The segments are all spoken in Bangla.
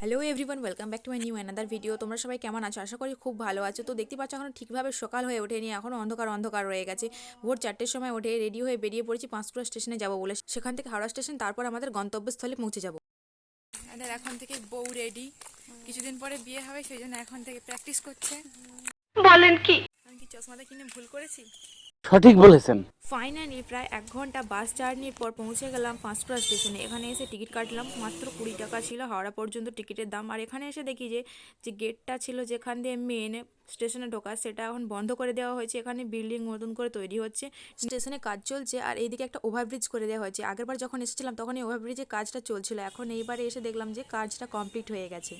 Hello everyone welcome back to my new another video তোমরা সবাই কেমন আছো? আশা করি খুব ভালো আছো। তো দেখতে পাচ্ছ এখন ঠিকভাবে সকাল হয়ে ওঠেনি। এখন অন্ধকার অন্ধকার রয়ে গেছে। ভোর চারটের সময় উঠে রেডি হয়ে বেরিয়ে পড়েছি পাঁশকুড়া স্টেশনে যাব বলে। সেখান থেকে হাওড়া স্টেশন তারপর আমাদের গন্তব্যস্থলে পৌঁছে যাব। আমাদের এখন থেকে বউ রেডি কিছুদিন পরে বিয়ে হবে সেই জন্য এখন থেকে প্র্যাকটিস করছে। বলেন কি? আমি কি চশমাটা কিনে ভুল করেছি? সঠিক বলেছেন। ফাইনালি প্রায় এক ঘণ্টা বাস জার্নির পর পৌঁছে গেলাম পাঁশকুড়া স্টেশনে। এখানে এসে টিকিট কাটলাম মাত্র কুড়ি টাকা ছিল হাওড়া পর্যন্ত টিকিটের দাম। আর এখানে এসে দেখি যে যে গেটটা ছিল যেখান দিয়ে মেন স্টেশনে ঢোকা সেটা এখন বন্ধ করে দেওয়া হয়েছে। এখানে বিল্ডিং নতুন করে তৈরি হচ্ছে। স্টেশনে কাজ চলছে আর এইদিকে একটা ওভারব্রিজ করে দেওয়া হয়েছে। আগেরবার যখন এসেছিলাম তখন এই ওভারব্রিজের কাজটা চলছিল। এখন এইবারে এসে দেখলাম যে কাজটা কমপ্লিট হয়ে গেছে।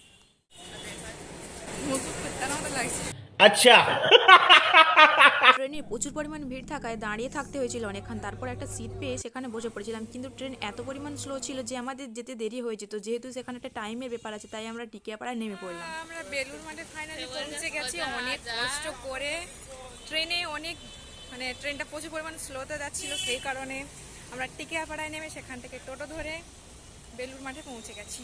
আচ্ছা। ট্রেনে প্রচুর পরিমাণ ভিড় থাকায় দাঁড়িয়ে থাকতে হয়েছিল অনেকক্ষণ। তারপর একটা সিট পেয়ে সেখানে বসে পড়েছিলাম। কিন্তু ট্রেন এত পরিমাণ স্লো ছিল যে আমাদের যেতে দেরি হয়ে যেত। যেহেতু সেখানে একটা টাইমের ব্যাপার আছে তাই আমরা টিকিয়াপাড়ায় নেমে পড়লাম। আমরা বেলুর মাঠে ফাইনালি পৌঁছে গেছি অনেক কষ্ট করে। ট্রেনে অনেক মানে ট্রেনটা প্রচুর পরিমাণ স্লোতে যাচ্ছিল সেই কারণে আমরা টিকিয়াপাড়ায় নেমে সেখান থেকে টোটো ধরে বেলুর মাঠে পৌঁছে গেছি।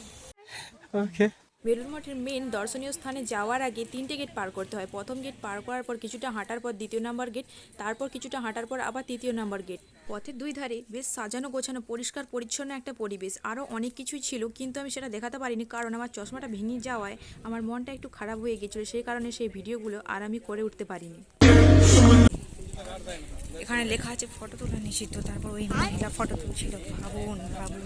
বেলুর মঠের মেন দর্শনীয় স্থানে যাওয়ার আগে তিনটে গেট পার করতে হয়। প্রথম গেট পার করার পর কিছুটা হাঁটার পর দ্বিতীয় নম্বর গেট তারপর কিছুটা হাঁটার পর আবার তৃতীয় নম্বর গেট পথের দুই ধারে বেশ সাজানো গোছানো পরিষ্কার পরিচ্ছন্ন একটা পরিবেশ। আরও অনেক কিছুই ছিল কিন্তু আমি সেটা দেখাতে পারিনি কারণ আমার চশমাটা ভেঙে যাওয়ায় আমার মনটা একটু খারাপ হয়ে গেছিল। সেই কারণে সেই ভিডিওগুলো আর আমি করে উঠতে পারিনি। এখানে লেখা আছে ফটো তোলা নিষিদ্ধ। তারপর ওই মহিলা ফটো তুলছিল। ভাবুন ভাবুন।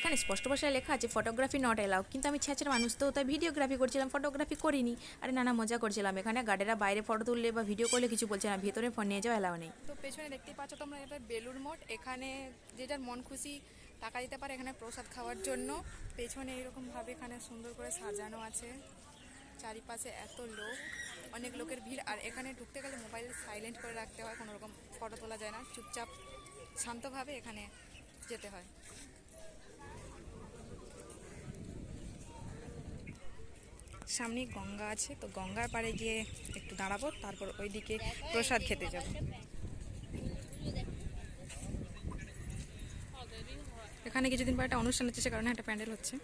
এখানে স্পষ্ট ভাষায় লেখা আছে ফটোগ্রাফি নট এলাও কিন্তু আমি ছেঁচের মানুষ তো, তাই ভিডিওগ্রাফি করছিলাম ফটোগ্রাফি করিনি। আরে নানা মজা করছিলাম। এখানে গার্ডেরা বাইরে ফটো তুললে বা ভিডিও করলে কিছু বলছে না, ভেতরে ফোন নিয়ে যাওয়া এলাও নেই। তো পেছনে দেখতে পাচ্ছ তোমরা, এটা বেলুর মঠ। এখানে যে যার মন খুশি টাকা দিতে পারে এখানে প্রসাদ খাওয়ার জন্য। পেছনে এরকমভাবে এখানে সুন্দর করে সাজানো আছে। চারিপাশে এত লোক, অনেক লোকের ভিড়। আর এখানে ঢুকতে গেলে মোবাইল সাইলেন্ট করে রাখতে হয় কোনো রকম ফটো তোলা যায় না। চুপচাপ শান্তভাবে এখানে যেতে হয়। সামনে গঙ্গা আছে তো গঙ্গার পাড়ে গিয়ে একটু দাঁড়াবো তারপর ওইদিকে প্রসাদ খেতে যাব। এখানে কিছুদিন পর একটা অনুষ্ঠান হচ্ছে সে কারণে একটা প্যান্ডেল হচ্ছে।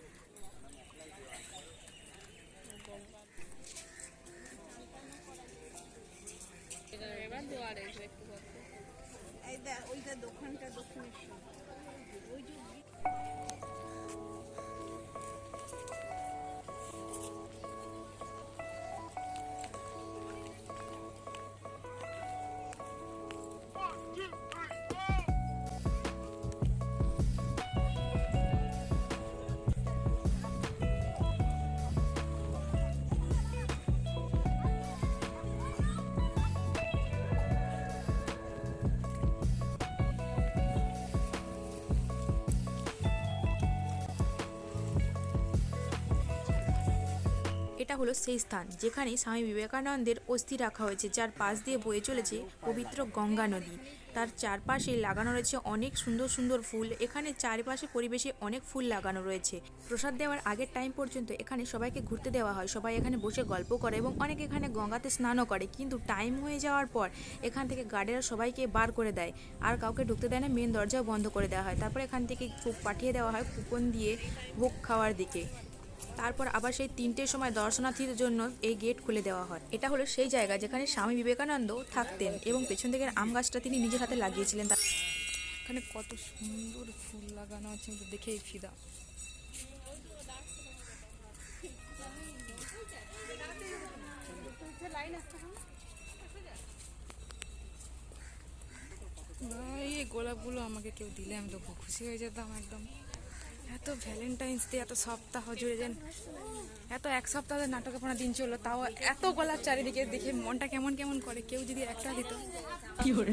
এটা হলো সেই স্থান যেখানে স্বামী বিবেকানন্দের অস্থি রাখা হয়েছে, যার পাশ দিয়ে বয়ে চলেছে পবিত্র গঙ্গা নদী। তার চারপাশে লাগানো রয়েছে অনেক সুন্দর সুন্দর ফুল। এখানে চারপাশে পরিবেশে অনেক ফুল লাগানো রয়েছে। প্রসাদ দেওয়ার আগের টাইম পর্যন্ত এখানে সবাইকে ঘুরতে দেওয়া হয়। সবাই এখানে বসে গল্প করে এবং অনেক এখানে গঙ্গাতে স্নানও করে। কিন্তু টাইম হয়ে যাওয়ার পর এখান থেকে গার্ডেরা সবাইকে বার করে দেয়। আর কাউকে ঢুকতে দেয় না মেন দরজাও বন্ধ করে দেওয়া হয়। তারপর এখান থেকে পাঠিয়ে দেওয়া হয় কুপন দিয়ে ভোগ খাওয়ার দিকে। তারপর আবার সেই তিনটের সময় দর্শনার্থীদের জন্য এই গেট খুলে দেওয়া হয়। এটা হলো সেই জায়গা যেখানে স্বামী বিবেকানন্দ থাকতেন এবং পেছন থেকে আম গাছটা তিনি নিজের হাতে লাগিয়েছিলেন। এখানে কত সুন্দর ফুল লাগানো আছে দেখেই ফিদা। এই গোলাপগুলো আমাকে কেউ দিলে আমি তো খুশি হয়ে যেতাম একদম। এত ভ্যালেন্টাইন্স ডে এত সপ্তাহ জুড়ে যেন এত এক সপ্তাহের নাটকে পড়া দিন চলল, তাও এত গলার চারিদিকে দেখে মনটা কেমন কেমন করে, কেউ যদি একটা দিত। কি করে?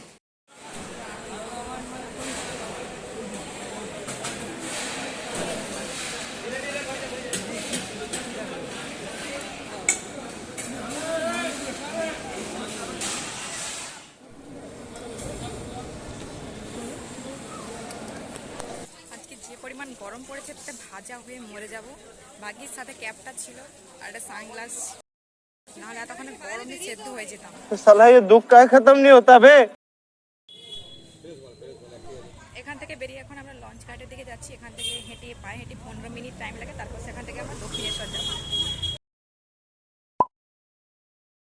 পরিমাণ গরম পড়েছে তাতে ভাজা হয়ে মরে যাব বাগির সাথে ক্যাপটা ছিল আর একটা সানগ্লাস নাহলে এতক্ষণে গরমে সেদ্ধ হয়ে যেতাম तो साला ये दुख का खत्म नहीं होता बे এখান থেকে বেরিয়ে এখন আমরা লঞ্চ ঘাটের দিকে যাচ্ছি এখান থেকে হেঁটে পায়ে হেঁটে পনেরো মিনিট টাইম লাগে তারপর সেখান থেকে আমরা দক্ষিণেশ্বর যাবো